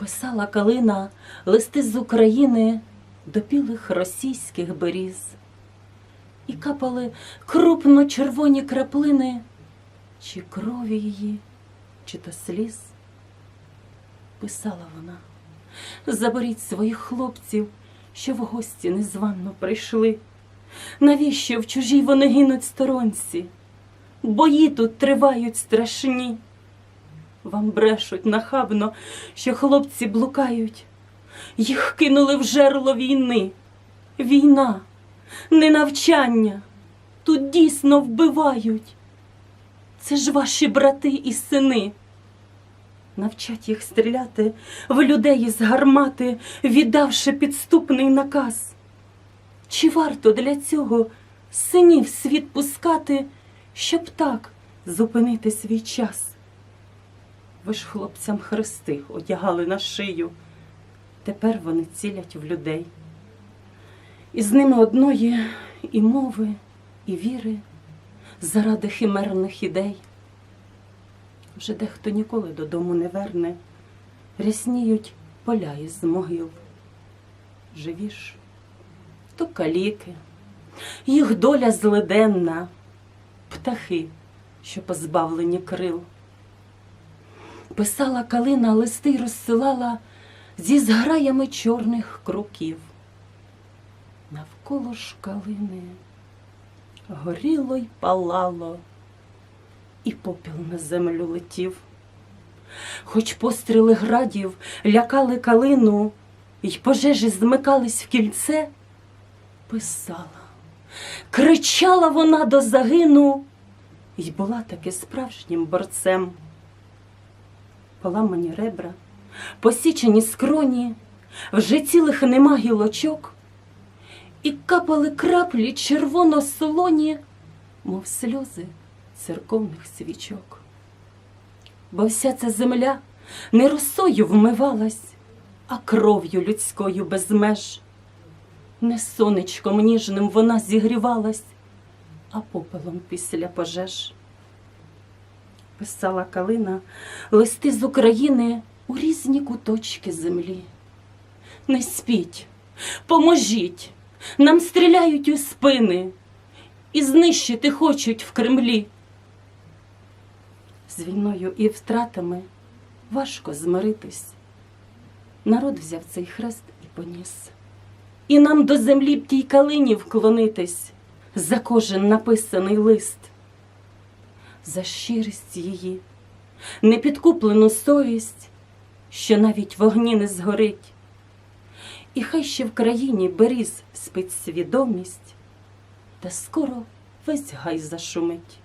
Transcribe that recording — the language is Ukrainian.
Писала калина листи з України до білих російських беріз, і капали крупно червоні краплини, чи крові її, чи то сліз. Писала вона, заберіть своїх хлопців, що в гості незвано прийшли. Навіщо в чужій вони гинуть сторонці? Бої тут тривають страшні. Вам брешуть нахабно, що хлопці блукають. Їх кинули в жерло війни. Війна, не навчання. Тут дійсно вбивають. Це ж ваші брати і сини. Навчать їх стріляти в людей із гармати, віддавши підступний наказ. Чи варто для цього синів світ пускати, щоб так зупинити свій час? Ви ж хлопцям хрести одягали на шию, тепер вони цілять в людей. І з ними одної і мови, і віри заради химерних ідей. Вже дехто ніколи додому не верне, рясніють поля із могил. Живі ж, то каліки, їх доля злиденна, птахи, що позбавлені крил. Писала калина, листи розсилала зі зграями чорних круків. Навколо ж калини горіло й палало, і попіл на землю летів. Хоч постріли градів лякали калину, й пожежі змикались в кільце, писала, кричала вона до загину, й була таки справжнім борцем. Поламані ребра, посічені скроні, вже цілих нема гілочок, і капали краплі червоно-солоні, мов сльози церковних свічок. Бо вся ця земля не росою вмивалась, а кров'ю людською без меж. Не сонечком ніжним вона зігрівалась, а попелом після пожеж. Писала калина листи з України у різні куточки землі. Не спіть, поможіть, нам стріляють у спини і знищити хочуть в Кремлі. З війною і втратами важко змиритись. Народ взяв цей хрест і поніс. І нам до землі б тій калині вклонитись за кожен написаний лист, за щирість її, непідкуплену совість, що навіть вогні не згорить. І хай ще в країні беріз спить свідомість, та скоро весь гай зашумить.